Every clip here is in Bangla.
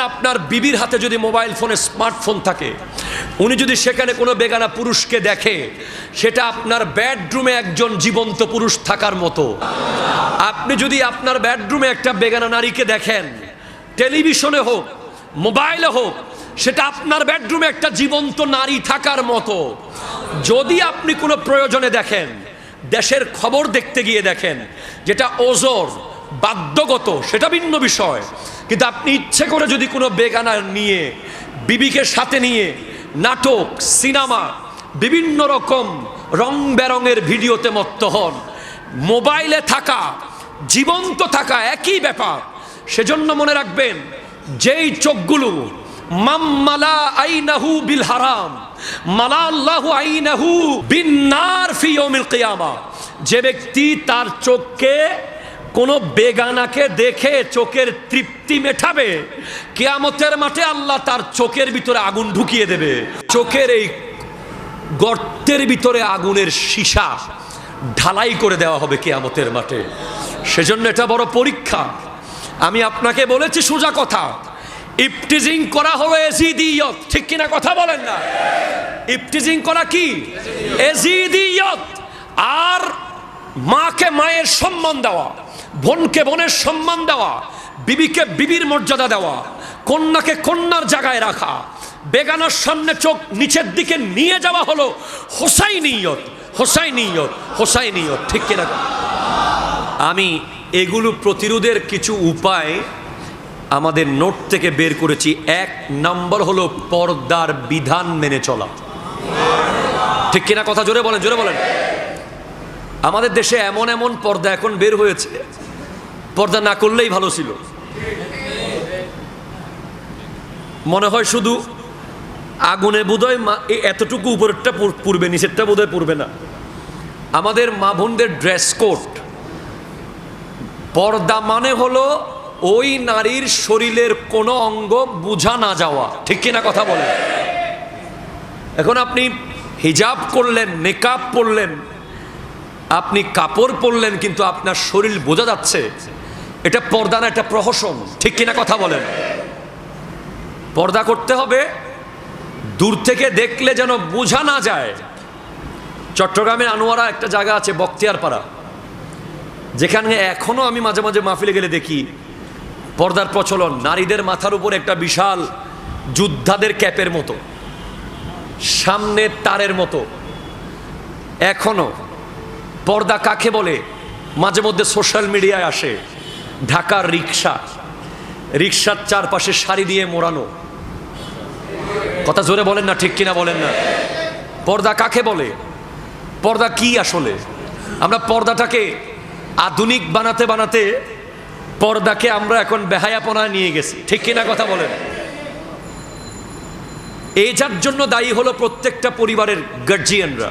আপনার বিবির হাতে যদি মোবাইল ফোনে স্মার্টফোন থাকে, উনি যদি সেখানে কোনো বেগানা পুরুষকে দেখে, সেটা আপনার বেডরুমে একজন জীবন্ত পুরুষ থাকার মতো। আপনি যদি আপনার বেডরুমে একটা বেগানা নারীকে দেখেন, টেলিভিশনে হোক, মোবাইলে হোক, সেটা আপনার বেডরুমে একটা জীবন্ত নারী থাকার মতো। যদি আপনি কোনো প্রয়োজনে দেখেন, দেশের খবর দেখতে গিয়ে দেখেন, যেটা ওজোর বাধ্যগত, সেটা ভিন্ন বিষয়। কিন্তু আপনি ইচ্ছে করে যদি কোনো বেগানা নিয়ে, বিবিকে সাথে নিয়ে, নাটক, সিনেমা, বিভিন্ন রকম রং বেরঙের ভিডিওতে মত্ত হন, মোবাইলে থাকা, জীবন্ত থাকা একই ব্যাপার, সেজন্য মনে রাখবেন, যেই চোখগুলো মাম্মালা আইনাহু বিল হারাম, মালা আল্লাহু আইনাহু বিন্নার ফি ইয়াউমিল কিয়ামা, যে ব্যক্তি তার চোখকে কোনো বেগানাকে দেখে চোখের তৃপ্তি মেটাবে। কেয়ামতের মাঠে আল্লাহ তার চোখের ভিতরে আগুন ঢুকিয়ে দেবে। চোখের এই গর্তের ভিতরে আগুনের সীসা ঢালাই করে দেওয়া হবে কেয়ামতের মাঠে। সেজন্য এটা বড় পরীক্ষা। আমি আপনাকে বলেছি সোজা কথা। ইপটিজিং করা হলো এজিদিয়ত। ঠিক কিনা কথা বলেন না? ইপটিজিং করা কি? এজিদিয়ত। আর মাকে মায়ের সম্মান দেওয়া, বোনকে বোনের সম্মান দেওয়া, বিবিকে বিবির মর্যাদা দেওয়া, কন্যাকে কন্যার জায়গায় রাখা, বেগানার সামনে চোখ নিচের দিকে নিয়ে যাওয়া হলো হোসাই নিয়ত হোসাই নিয়ত হোসাই নিয়ত ঠিক কিনা? আমি এগুলো প্রতিরোধের কিছু উপায় আমাদের নোট থেকে বের করেছি। এক নম্বর হলো পর্দার বিধান মেনে চলা। ঠিক কিনা কথা? জোরে বলেন জোরে বলেন। আমাদের দেশে এমন এমন পর্দা এখন বের হয়েছে। পর্দা না করলেই ভালো ছিল। মনে হয় শুধু আগুনে বোধহয় এতটুকু উপরেরটা পুর- পুরবে, নিচেরটা বোধহয় পুরবে না। আমাদের মা বোনদের ড্রেস কোড পর্দা মানে হলো ওই নারীর শরীরের কোনো অঙ্গ বোঝা না যাওয়া। ঠিক কিনা কথা বলে এখন আপনি হিজাব করলেন মেকআপ পরলেন আপনি কাপড় পরলেন কিন্তু আপনার শরীর বোঝা যাচ্ছে। এটা পর্দা না, এটা প্রহসন। ঠিক কিনা কথা বলেন? পর্দা করতে হবে, দূর থেকে দেখলে যেন বোঝা না যায়। চট্টগ্রামের আনোয়ারা একটা জায়গা আছে বক্তিয়ারপাড়া যেখানে এখনও আমি মাঝে মাঝে মাহফিলে গেলে দেখি, পর্দার প্রচলন, নারীদের মাথার উপর একটা বিশাল যোদ্ধাদের ক্যাপের মতো, সামনে তারের মতো। এখনও পর্দা কাকে বলে? মাঝে মধ্যে সোশ্যাল মিডিয়ায় আসে। ঢাকার রিক্সা রিক্সার চারপাশে শাড়ি দিয়ে মোড়ানো। কথা জোরে বলেন না, ঠিক কিনা বলেন না। পর্দা কাকে বলে? পর্দা কি আসলে? আমরা পর্দাটাকে আধুনিক বানাতে বানাতে পর্দাকে আমরা এখন বেহায়াপনায় নিয়ে গেছি। ঠিক কিনা কথা বলেন? এই যার জন্য দায়ী হলো প্রত্যেকটা পরিবারের গার্জিয়ানরা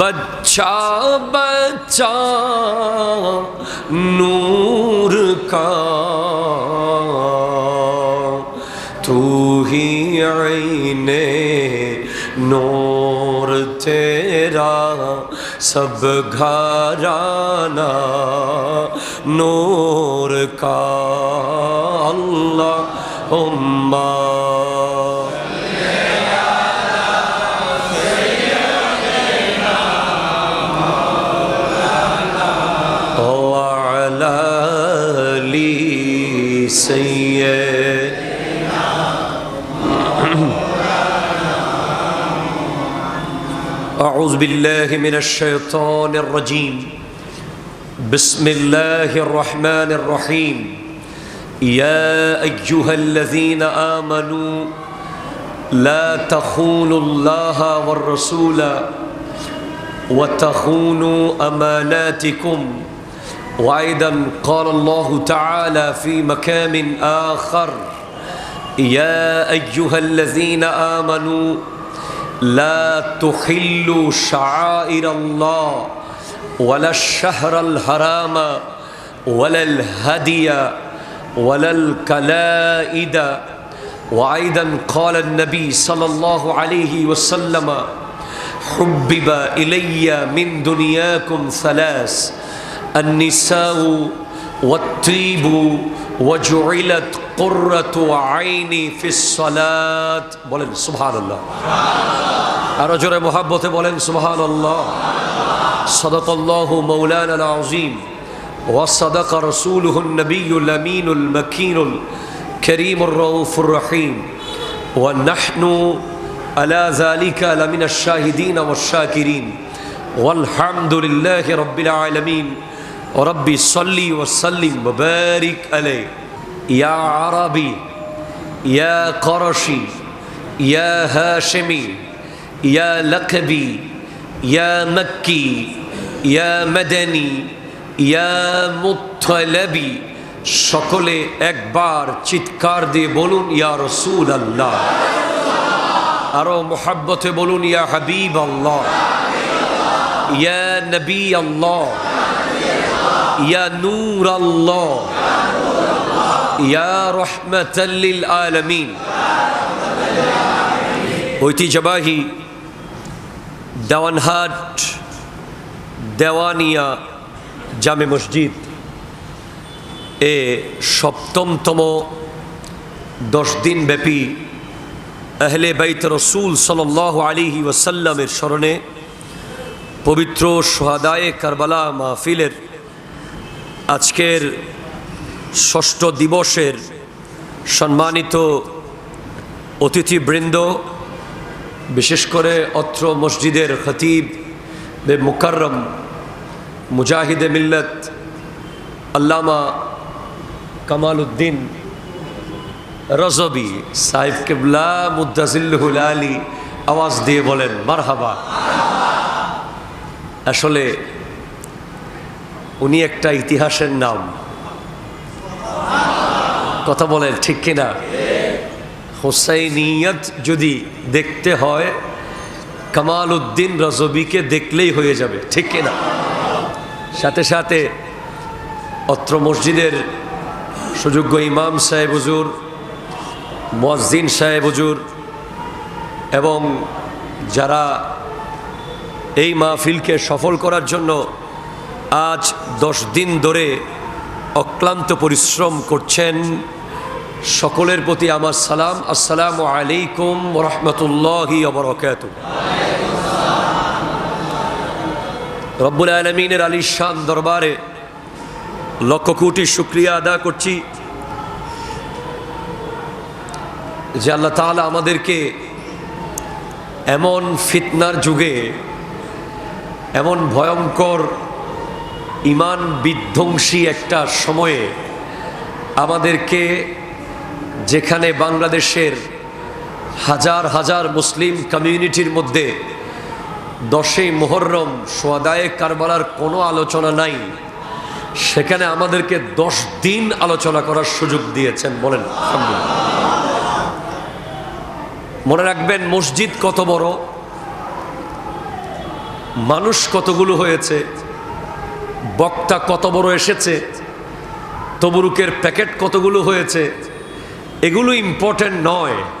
बच्चा बच्चा नूर का तू ही आईने नूर तेरा सब घराना नूर का अल्लाह उम्मा أعوذ بالله من الشيطان الرجيم. بسم الله الرحمن الرحيم. يا أيها الذين آمنوا لا تخونوا الله والرسول وتخونوا أماناتكم. وأيضا قال الله تعالى في مكان آخر يا أيها الذين آمنوا لا تخلوا شعائر الله ولا الشهر الحرام ولا الهدي ولا الكلائد. وأيضا قال النبي صلى الله عليه وسلم حبب إلي من دنياكم ثلاث النساء والطيب وجعلت قرة عيني في الصلاة বলেন সুবহান আল্লাহ আরো জোরে মোহাব্বতে বলেন সুবহান আল্লাহ صدق الله مولانا العظيم وصدق رسوله النبي الأمين المكين الكريم الرؤوف الرحيم ونحن على ذلك لمن الشاهدين والشاكرين والحمد لله رب العالمين রব্বি সল্লি ও সাল্লিম বারিক আলে ইয়া আরবি, ইয়া করশি, ইয়া হাশেমি, ইয়া লখবি ইয়া মক্কি, ইয়া মদনী, ইয়া মুথলবি সকলে একবার চিৎকার দিয়ে বলুন, ইয়া রসুল আল্লাহ আরও মোহাব্বতে বলুন, ইয়া হাবিব আল্লাহ ইয়া নবী আল্লাহ। ইয়া নূর আল্লাহ ইয়া রহমতাল্লিল আলমিন ঐতিহ্যবাহী দেওয়ানহাট দেওয়ানিয়া জামে মসজিদ এ সপ্তমতম দশ দিন ব্যাপী আহলে বাইত রসুল সাল আলিহি ওয়াসাল্লামের স্মরণে পবিত্র সোহাদায়ে কারবালা মাহফিলের আজকের ষষ্ঠ দিবসের সম্মানিত অতিথিবৃন্দ, বিশেষ করে অত্র মসজিদের খতিব বে মুকাররম মুজাহিদে মিল্লত আল্লামা কামাল উদ্দিন রজবি সাহেব কেবলা মুদাজিল্লুল আলী আওয়াজ দিয়ে বলেন, মারহাবা। আসলে উনি একটা ইতিহাসের নাম। কথা বলেন, ঠিক কিনা? হোসাইনিয়ত যদি দেখতে হয় কামাল উদ্দিন রজবিকে দেখলেই হয়ে যাবে, ঠিক কিনা? সাথে সাথে অত্র মসজিদের সুযোগ্য ইমাম সাহেব হুজুর মসজিন সাহেব হুজুর, এবং যারা এই মাহফিলকে সফল করার জন্য আজ দশ দিন ধরে অক্লান্ত পরিশ্রম করছেন সকলের প্রতি আমার সালাম। আসসালামু আলাইকুম রহমতুল্লাহি অবরকাত রব্বুল আলমিনের আলী শান দরবারে লক্ষ কোটি শুক্রিয়া আদা করছি যে আল্লাহ তাহলে আমাদেরকে এমন ফিতনার যুগে, এমন ভয়ঙ্কর ইমান বিধ্বংসী একটা সময়ে আমাদেরকে যেখানে বাংলাদেশের হাজার হাজার মুসলিম কমিউনিটির মধ্যে দশই মোহরম সোয়াদায়ে কারবালার কোনো আলোচনা নাই, সেখানে আমাদেরকে দশ দিন আলোচনা করার সুযোগ দিয়েছেন। বলেন মনে রাখবেন, মসজিদ কত বড়, মানুষ কতগুলো হয়েছে বক্তা কত বড় এসেছে তবরুকের প্যাকেট কতগুলো হয়েছে এগুলো ইম্পর্টেন্ট নয়।